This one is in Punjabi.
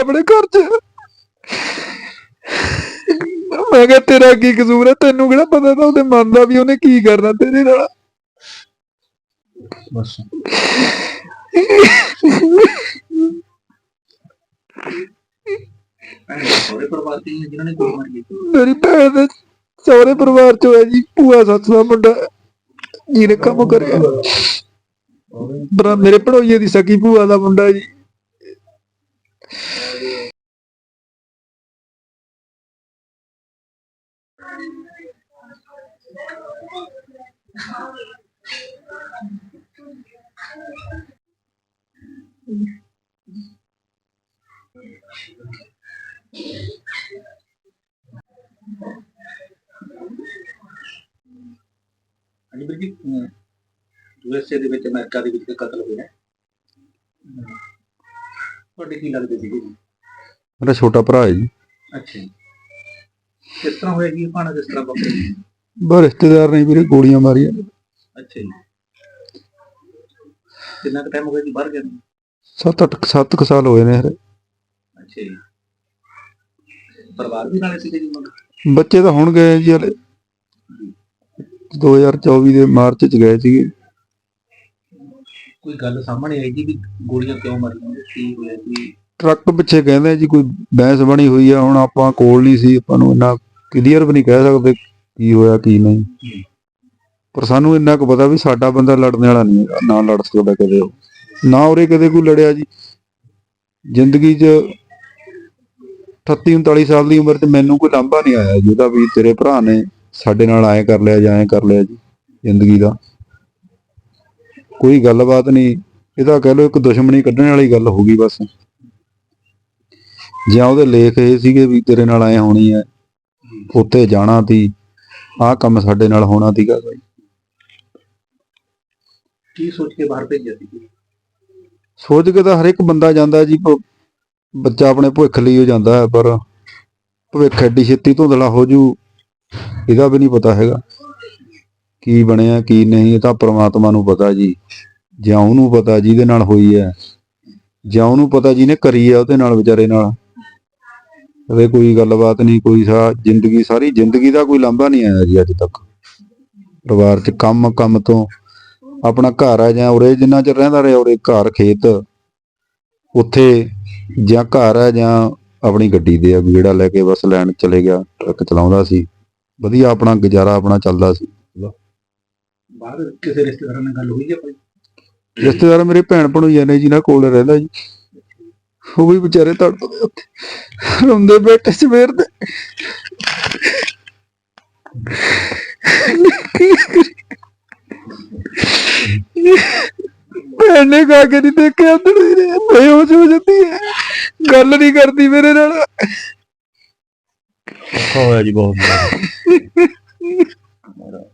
ਆਪਣੇ ਘਰ 'ਚ। ਮੈਂ ਕਿਹਾ ਤੇਰਾ ਕੀ ਕਸੂਰ ਹੈ? ਤੈਨੂੰ ਕਿਹੜਾ ਪਤਾ ਤਾਂ ਉਹਦੇ ਮਨ ਦਾ ਵੀ ਉਹਨੇ ਕੀ ਕਰਨਾ ਤੇਰੇ ਨਾਲ। ਬਸ। ਭੈਣ ਸਾਰੇ ਪਰਿਵਾਰ ਤੇ ਹੀ ਆ ਜਿਨ੍ਹਾਂ ਨੇ ਗੋਲੀ ਮਾਰੀ ਹੈ। ਮੇਰੀ ਭੈਣ ਦੇ ਸਹੁਰੇ ਪਰਿਵਾਰ 'ਚੋਂ ਹੈ ਜੀ ਭੂਆ ਸੱਸ ਦਾ ਮੁੰਡਾ। ਜਿਹਨੇ ਕੰਮ ਕਰਿਆ। ਬਰਾ ਮੇਰੇ ਭਣੋਈਏ ਦੀ ਸਕੀ ਭੂਆ ਦਾ ਮੁੰਡਾ ਜੀ। ਹਾਂਜੀ ਵੀਰ ਜੀ ਯੂਐਸਏ ਦੇ ਵਿੱਚ ਅਮਰੀਕਾ ਦੇ ਵਿੱਚ ਕਤਲ ਹੋਇਆ ਅਮ, ਤੁਹਾਡੇ ਕੀ ਲੱਗਦੇ ਸੀਗੇ ਜੀ? ਮੇਰਾ ਛੋਟਾ ਭਰਾ ਹੈ ਜੀ। ਅੱਛਾ ਜੀ। ਕਿਸ ਤਰ੍ਹਾਂ ਹੋਇਆ ਜੀ ਭਾਣਾ ਕਿਸ ਤਰ੍ਹਾਂ ਵਾਪਰਿਆ? ਬਸ ਰਿਸ਼ਤੇਦਾਰ ਨੇ ਵੀਰੇ ਗੋਲੀਆਂ ਮਾਰੀਆਂ। ਅੱਛਾ ਜੀ। ਕਿੰਨਾ ਟਾਈਮ ਹੋ ਗਿਆ ਜੀ ਬਾਹਰ ਗਏ ਨੂੰ? 7-8 7 ਸਾਲ ਹੋਏ ਨੇ ਹਰੇ। ਅੱਛਾ ਜੀ। ਪਰਿਵਾਰ ਵੀ ਨਾਲੇ ਸੀਗੇ ਜੀ ਮਗਰ ਬੱਚੇ ਤਾਂ ਹੁਣ ਗਏ ਜੀ ਹਲੇ। 2024 ਦੇ ਮਾਰਚ 'ਚ ਗਏ ਸੀਗੇ। ਕੋਈ ਗੱਲ ਸਾਹਮਣੇ ਆਈ ਜੀ ਵੀ ਗੋਲੀਆਂ ਕਿਉਂ ਮਾਰੀਆਂ? ਕੀ ਹੋਇਆ ਜੀ? ਟਰੱਕ ਪਿੱਛੇ ਕਹਿੰਦੇ ਜੀ ਕੋਈ ਬਹਿਸ ਬਣੀ ਹੋਈ ਆ ਹੁਣ ਆਪਾਂ ਕੋਲ ਨਹੀਂ ਸੀ ਆਪਾਂ ਨੂੰ ਇੰਨਾ ਕਲੀਅਰ ਵੀ ਨਹੀਂ ਕਹਿ ਸਕਦੇ ਕੀ ਹੋਇਆ ਕੀ ਨਹੀਂ। ਪਰ ਸਾਨੂੰ ਇੰਨਾ ਕੁ ਪਤਾ ਵੀ ਸਾਡਾ ਬੰਦਾ ਲੜਨ ਵਾਲਾ ਨਹੀਂ ਹੈਗਾ ਨਾ ਲੜ ਸਕਦਾ ਕਦੇ ਉਹ ਨਾ ਉਰੇ ਕਦੇ ਕੋਈ ਲੜਿਆ ਜੀ। ਜ਼ਿੰਦਗੀ 'ਚ 38 39 ਸਾਲ ਦੀ ਉਮਰ 'ਚ ਮੈਨੂੰ ਕੋਈ ਲਾਂਭਾ ਨਹੀਂ ਆਇਆ ਜਿਹਦਾ ਵੀ ਤੇਰੇ ਭਰਾ ਨੇ ਸਾਡੇ ਨਾਲ ਐਂ ਕਰ ਲਿਆ ਜਾਂ ਐਂ ਕਰ ਲਿਆ ਜੀ ਜ਼ਿੰਦਗੀ ਦਾ। ਕੋਈ ਗੱਲਬਾਤ ਨਹੀਂ। ਇਹਦਾ ਕਹਿ ਲਓ ਇੱਕ ਦੁਸ਼ਮਣੀ ਕੱਢਣ ਵਾਲੀ ਗੱਲ ਹੋ ਗਈ ਬਸ। ਜਾਂ ਉਹਦੇ ਲੇਖ ਇਹ ਸੀਗੇ ਵੀ ਤੇਰੇ ਨਾਲ ਐ ਹੋਣੀ ਐ ਉੱਥੇ ਜਾਣਾ ਤੀ ਆਹ ਕੰਮ ਸਾਡੇ ਨਾਲ ਹੋਣਾ ਤੀਗਾ ਬਾਈ ਕੀ ਸੋਚ ਕੇ ਬਾਹਰ ਭੇਜਿਆ ਸੀ? ਸੋਚ ਕੇ ਤਾਂ ਹਰ ਇੱਕ ਬੰਦਾ ਜਾਂਦਾ ਜੀ ਬੱਚਾ ਆਪਣੇ ਭਵਿੱਖ ਲਈ ਹੋ ਜਾਂਦਾ ਪਰ ਭਵਿੱਖ ਐਡੀ ਛੇਤੀ ਧੁੰਦਲਾ ਹੋ ਜੂ ਇਹਦਾ ਵੀ ਨਹੀਂ ਪਤਾ ਹੈਗਾ। ਕੀ ਬਣਿਆ, ਕੀ ਨਹੀਂ, ਇਹ ਤਾਂ ਪ੍ਰਮਾਤਮਾ ਨੂੰ ਪਤਾ ਜੀ। ਜਾਂ ਉਹਨੂੰ ਪਤਾ ਜਿਹਦੇ ਨਾਲ ਹੋਈ ਹੈ। ਜਾਂ ਉਹਨੂੰ ਪਤਾ ਜਿਹਨੇ ਕਰੀ ਹੈ ਉਹਦੇ ਨਾਲ, ਵਿਚਾਰੇ ਨਾਲ। ਕਦੇ ਕੋਈ ਗੱਲਬਾਤ ਨਹੀਂ, ਕੋਈ ਸਾ ਜ਼ਿੰਦਗੀ, ਸਾਰੀ ਜ਼ਿੰਦਗੀ ਦਾ ਕੋਈ ਲਾਂਭਾ ਨਹੀਂ ਆਇਆ ਜੀ ਅੱਜ ਤੱਕ। ਪਰਿਵਾਰ 'ਚ ਕੰਮ ਕੰਮ ਤੋਂ ਆਪਣਾ ਘਰ ਆ ਜਾਂ ਉਰੇ ਜਿੰਨਾ ਚਿਰ ਰਹਿੰਦਾ ਰਿਹਾ, ਉਰੇ ਘਰ, ਖੇਤ। ਉੱਥੇ ਜਾਂ ਘਰ ਆ ਜਾਂ ਆਪਣੀ ਗੱਡੀ ਦੇ ਆ ਵੀ ਜਿਹੜਾ ਲੈ ਕੇ ਬਸ ਲੈਣ ਚਲੇ ਗਿਆ, ਟਰੱਕ ਚਲਾਉਂਦਾ ਸੀ। ਵਧੀਆ ਆਪਣਾ ਗੁਜ਼ਾਰਾ ਆਪਣਾ ਚੱਲਦਾ ਸੀ। ਬਾਹਰ ਕਿਸੇ ਰਿਸ਼ਤੇਦਾਰਾਂ ਨਾਲ ਗੱਲ ਹੋਈ ਹੈ ਕੋਈ? ਰਿਸ਼ਤੇਦਾਰ ਮੇਰੇ ਭੈਣ ਭਣੋਈਆਂ ਨੇ ਜਿਨ੍ਹਾਂ ਕੋਲ ਰਹਿੰਦਾ ਜੀ। ਉਹ ਵੀ ਵਿਚਾਰੇ ਤੜਪਦੇ ਉੱਥੇ। ਰੋਂਦੇ ਬੈਠੇ ਸਵੇਰ ਦੇ। ਭੈਣ ਨੇ ਕਹਾ ਕੇ ਨਹੀਂ ਦੇਖਿਆ ਅੰਦਰ ਹੀ ਰਿਹਾ। ਬੇਹੋਸ਼ ਹੋ ਜਾਂਦੀ ਹੈ। ਗੱਲ ਨਹੀਂ ਕਰਦੀ ਮੇਰੇ ਨਾਲ। ਹੋਇਆ ਜੀ ਬਹੁਤ।